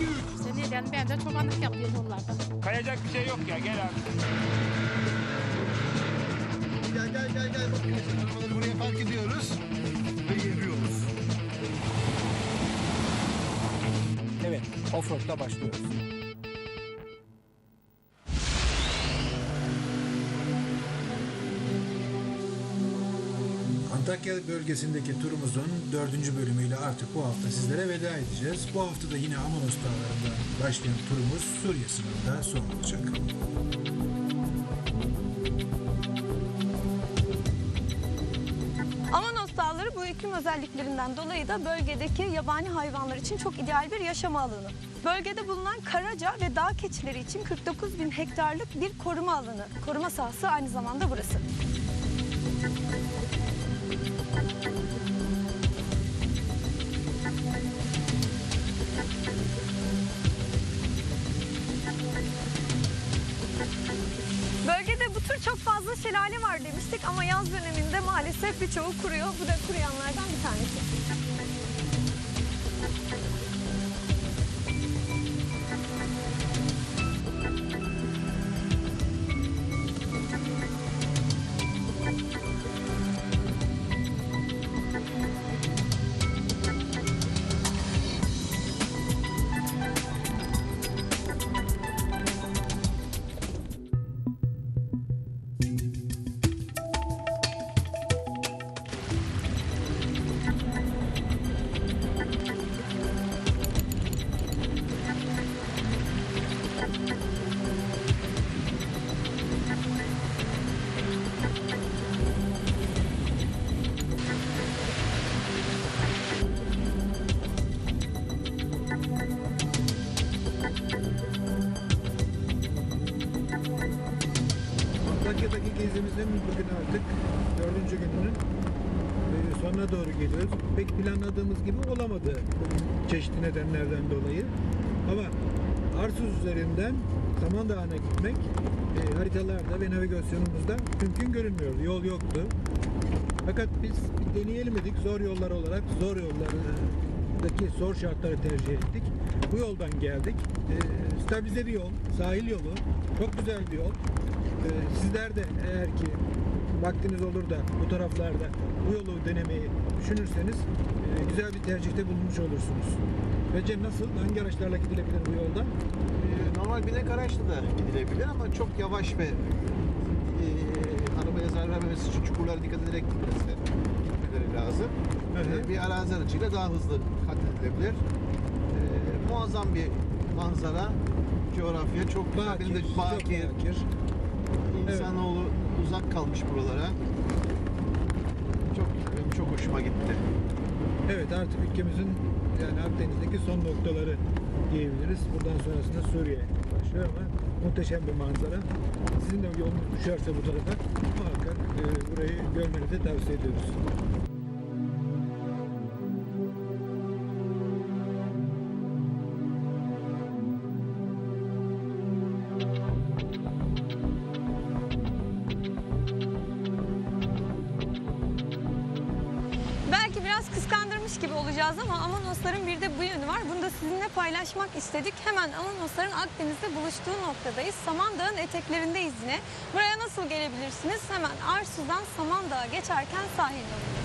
İşte neden ben de çobanlık yapıyorum onlarda. Kayacak bir şey yok ya gel abi. Gel gel gel gel. Bakın buraya park ediyoruz. Ve geliyoruz. Evet, offroad'da başlıyoruz. Antakya bölgesindeki turumuzun dördüncü bölümüyle artık bu hafta sizlere veda edeceğiz. Bu hafta da yine Amanos dağlarından başlayan turumuz Suriye sınırında son olacak. Amanos Dağları bu iklim özelliklerinden dolayı da bölgedeki yabani hayvanlar için çok ideal bir yaşam alanı. Bölgede bulunan karaca ve dağ keçileri için 49 bin hektarlık bir koruma alanı. Koruma sahası aynı zamanda burası. Var demiştik ama yaz döneminde maalesef birçoğu kuruyor. Bu da kuruyanlardan bir tanesi. Navigasyonumuzda mümkün görünmüyordu. Yol yoktu. Fakat biz deneyelim dedik. Zor yollar olarak zor yollardaki zor şartları tercih ettik. Bu yoldan geldik. E, stabilize bir yol, sahil yolu. Çok güzel bir yol. E, sizler de eğer ki vaktiniz olur da bu taraflarda bu yolu denemeyi düşünürseniz e, güzel bir tercihte bulunmuş olursunuz. Bence nasıl? Hangi araçlarla gidilebilir bu yolda? Ee, normal binek araçla da gidilebilir ama çok yavaş ve e, arabaya zarar vermemesi için çukurlara dikkat ederek gitmesi, gitmeleri lazım. Ee, bir arazi aracıyla daha hızlı kat edilebilir. Ee, muazzam bir manzara, coğrafya çok güzel. Bakir, Benim de bakir, bakir. insanoğlu uzak kalmış buralara. Çok benim çok hoşuma gitti. Evet artık ülkemizin yani Akdeniz'deki son noktaları diyebiliriz. Buradan sonrasında Suriye başlıyor ama muhteşem bir manzara. Sizin de yolunuz düşerse bu tarafa muhakkak e, burayı görmenizi tavsiye ediyoruz. Gibi olacağız ama Amanosların bir de bu yönü var. Bunu da sizinle paylaşmak istedik. Hemen Amanosların Akdeniz'de buluştuğu noktadayız. Samandağ'ın eteklerindeyiz yine. Buraya nasıl gelebilirsiniz? Hemen Arsuz'dan Samandağ'a geçerken sahil yolundayız.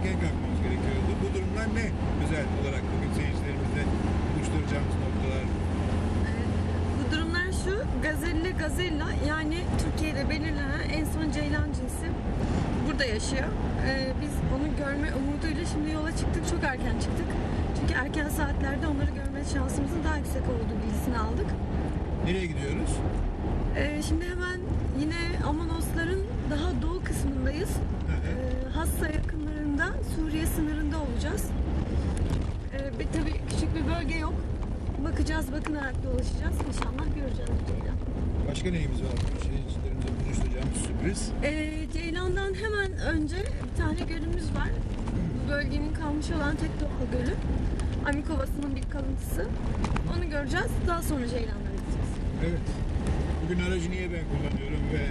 Erken kalkmamız gerekiyordu. Bu durumlar ne? Özel olarak bugün seyircilerimizle buluşturacağımız noktalar. Bu durumlar şu, gazelle gazella yani Türkiye'de belirlenen en son ceylan cinsi burada yaşıyor. Ee, biz onu görme umuduyla şimdi yola çıktık. Çok erken çıktık. Çünkü erken saatlerde onları görme şansımızın daha yüksek olduğu bilgisini aldık. Nereye gidiyoruz? Ee, şimdi hemen yine Amanosların daha doğu kısmındayız. Ee, Hassa yakınlarında Suriye olacağız. Ee, bir, tabii küçük bir bölge yok. Bakacağız, bakınarak dolaşacağız. İnşallah göreceğiz Ceylan. Başka neyimiz var? Seyircilerimize buluşturacağımız sürpriz. Ee, Ceylan'dan hemen önce bir tane gölümüz var. Bu bölgenin kalmış olan tek doğal gölü. Amik Ovası'nın bir kalıntısı. Onu göreceğiz. Daha sonra Ceylan'lara gideceğiz. Evet. Bugün aracı niye ben kullanıyorum ve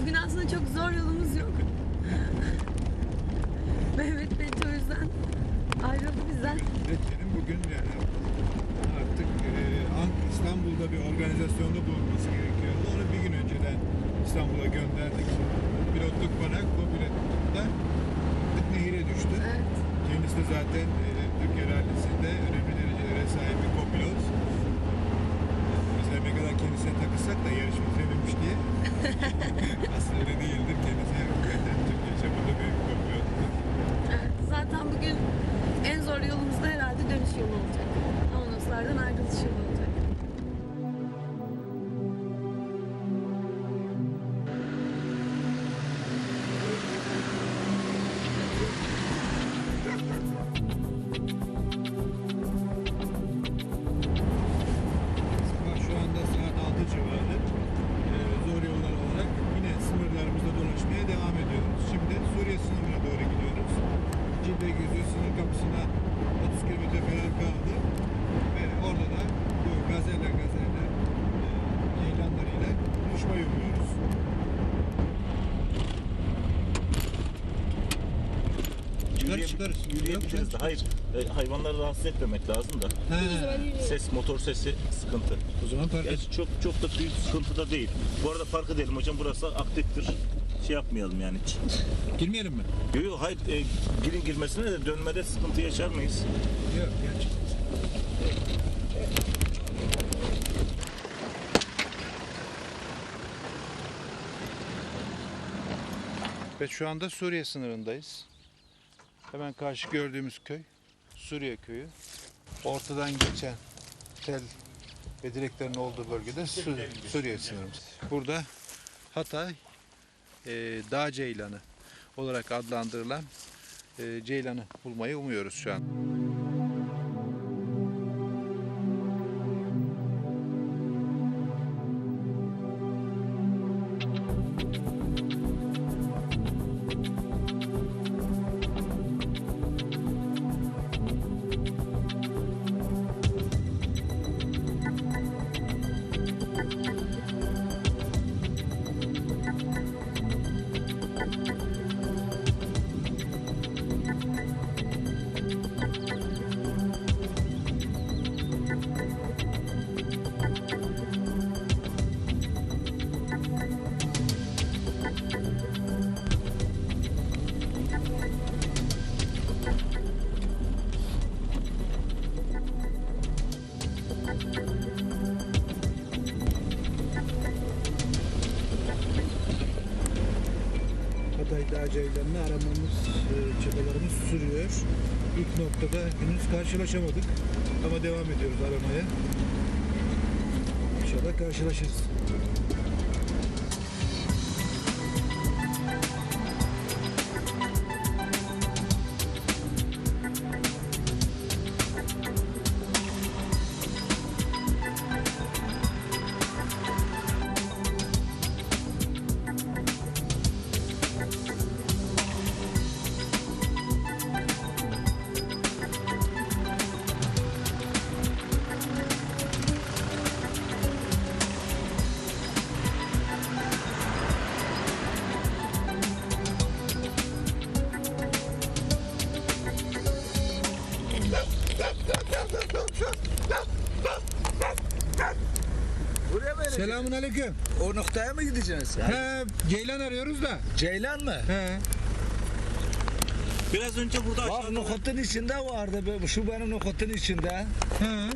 Bugün aslında çok zor yolumuz yok. Mehmet Bey o yüzden ayrıldı bizden. Üretkenin bugün yani artık e, İstanbul'da bir organizasyonda bulunması gerekiyordu. Onu bir gün önceden İstanbul'a gönderdik. Pilotluk bana, kopilotluk da nehire düştü. Evet. Kendisi de zaten e, Türkiye Rallisi'nde önemli derecelere sahip bir kopilot. Biz her ne kadar kendisine takılsak da yarış bitirememiş diye. Aslında öyle değildir. Kendisi Yürüyebiliriz de. Hayır, e, hayvanları rahatsız etmemek lazım da. He, Ses, motor sesi sıkıntı. o zaman fark et. Gerçi çok çok da büyük sıkıntı da değil. Bu arada fark edelim hocam burası aktiftir. Şey yapmayalım yani hiç. Girmeyelim mi? Yok yok hayır e, girin girmesine de dönmede sıkıntı yaşar mıyız? Yok gerçekten. Evet şu anda Suriye sınırındayız. Hemen karşı gördüğümüz köy Suriye köyü. Ortadan geçen tel ve direklerin olduğu bölgede Su- Suriye sınırımız. Burada Hatay e, Dağ Ceylanı olarak adlandırılan e, ceylanı bulmayı umuyoruz şu an. İlk noktada henüz karşılaşamadık ama devam ediyoruz aramaya. İnşallah karşılaşırız. Selamun aleyküm. O noktaya mı gideceksiniz? He, Ceylan arıyoruz da. Ceylan mı? He. Biraz önce burada Bak aşağıda nokotun içinde vardı. be- Şu benim nokotun içinde. He.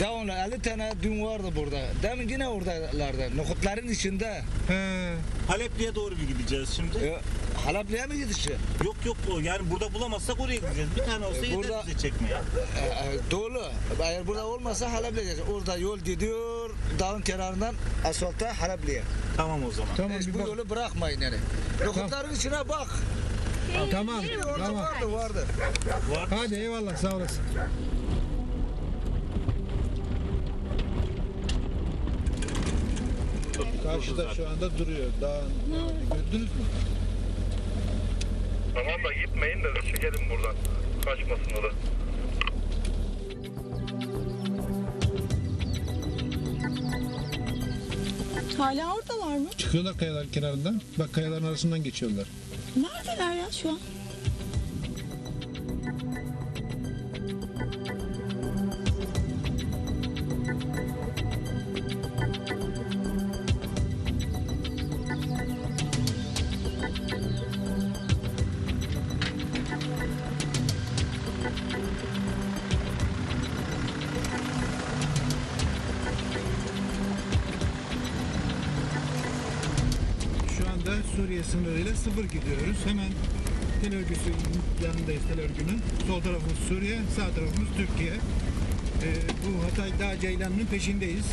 Devamlı 50 tane dün vardı burada. Demin yine oradalardı. Nokotların içinde. He. Halepli'ye doğru bir gideceğiz şimdi. E, Halapli'ye mi gidişi? Yok yok o yani burada bulamazsak oraya gideceğiz. Bir tane olsa E, yeter burada- bize çekmeye. E, e, dolu. Eğer burada olmasa Halapli'ye gideceğiz. Orada yol gidiyor. Dağın kenarından asfalta Halapli'ye. Tamam o zaman. Tamam Hiç bir bu bak. yolu bırakmayın yani. Nokotların içine bak. Tamam. Orada Tamam. vardı vardı. Var. Hadi eyvallah sağ olasın. Karşıda şu anda duruyor. Dağın. Gördünüz mü? Tamam da gitmeyin de çekelim buradan. Kaçmasın Hala oradalar mı? Çıkıyorlar kayaların kenarından. Bak kayaların arasından geçiyorlar. Neredeler ya şu an? Sınırıyla sıfır gidiyoruz. Hemen tel örgüsü yanındayız tel örgünün. Sol tarafımız Suriye, sağ tarafımız Türkiye. Ee, bu Hatay Dağ Ceylanı'nın peşindeyiz.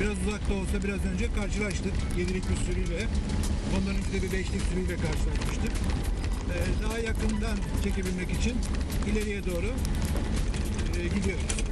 Biraz uzakta olsa biraz önce karşılaştık. Yedilik bir sürüyle. Önce de bir beşlik sürüyle karşılaşmıştık. Ee, daha yakından çekebilmek için ileriye doğru e, gidiyoruz.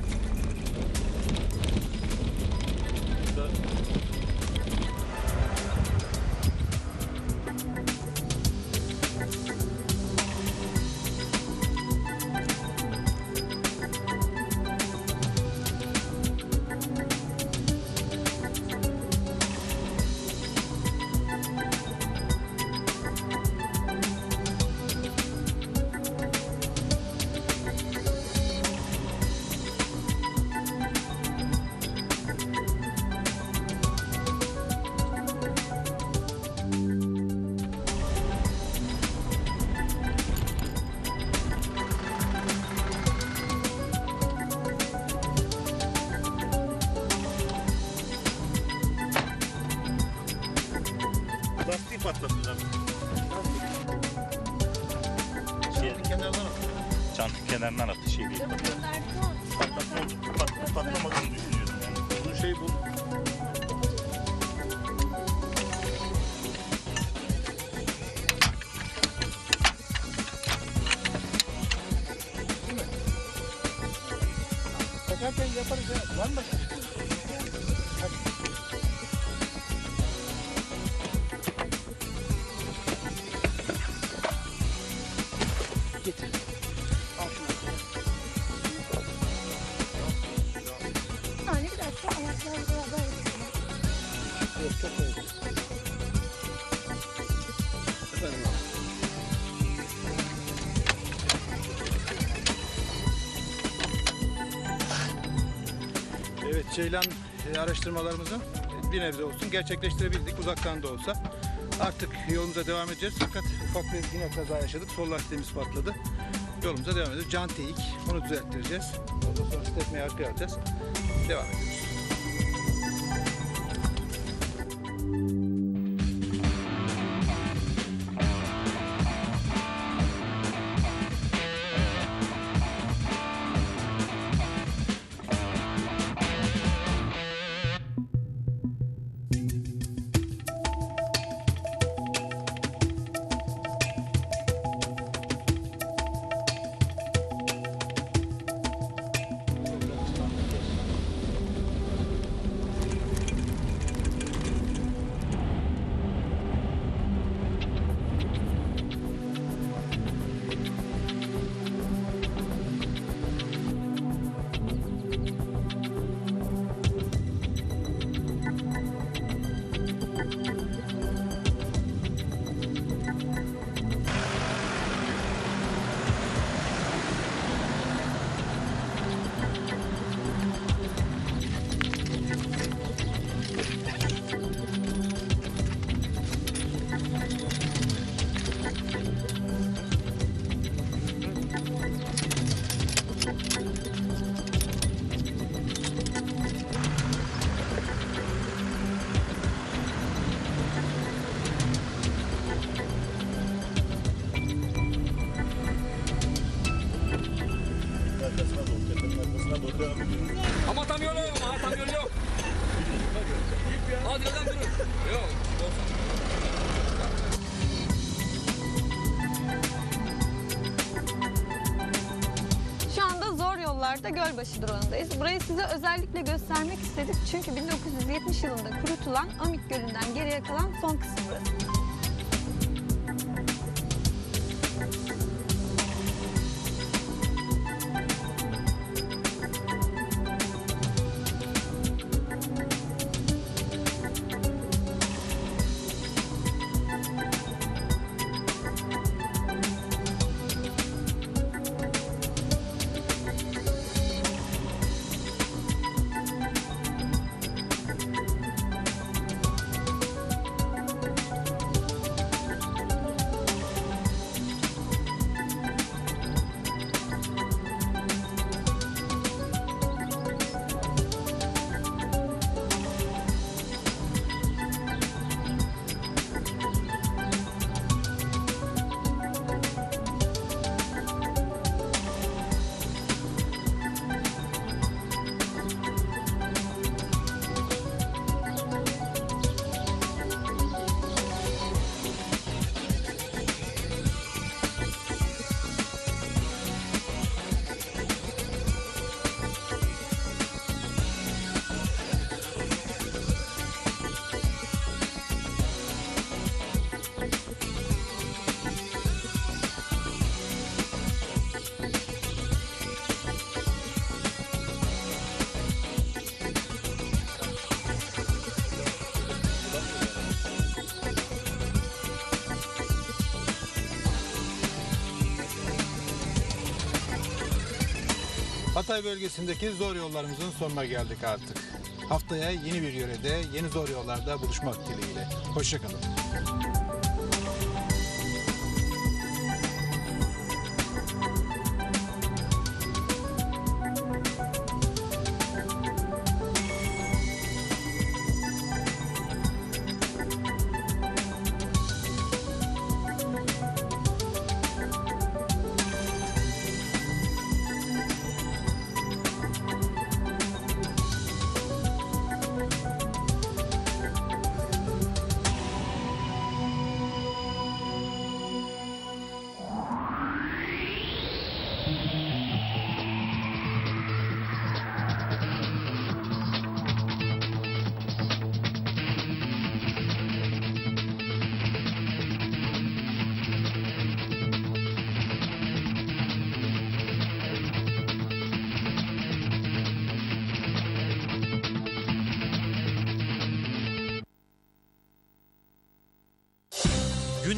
Takarken yaparız ya. Var mı? Getir. Evet Ceylan e, araştırmalarımızı e, bir nebze olsun gerçekleştirebildik uzaktan da olsa. Artık yolumuza devam edeceğiz fakat ufak bir yine kaza yaşadık. Sol lastiğimiz patladı. Yolumuza devam ediyoruz. Can teyik. Onu düzelttireceğiz. Ondan sonra stepneyi arkaya alacağız. Devam ediyoruz. Şu anda zor yollarda Gölbaşı durağındayız. Burayı size özellikle göstermek istedik. Çünkü 1970 yılında kurutulan Amik Gölü'nden geriye kalan son kısım burası. Hatay bölgesindeki zor yollarımızın sonuna geldik artık. Haftaya yeni bir yörede, yeni zor yollarda buluşmak dileğiyle. Hoşçakalın.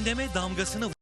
Gündeme damgasını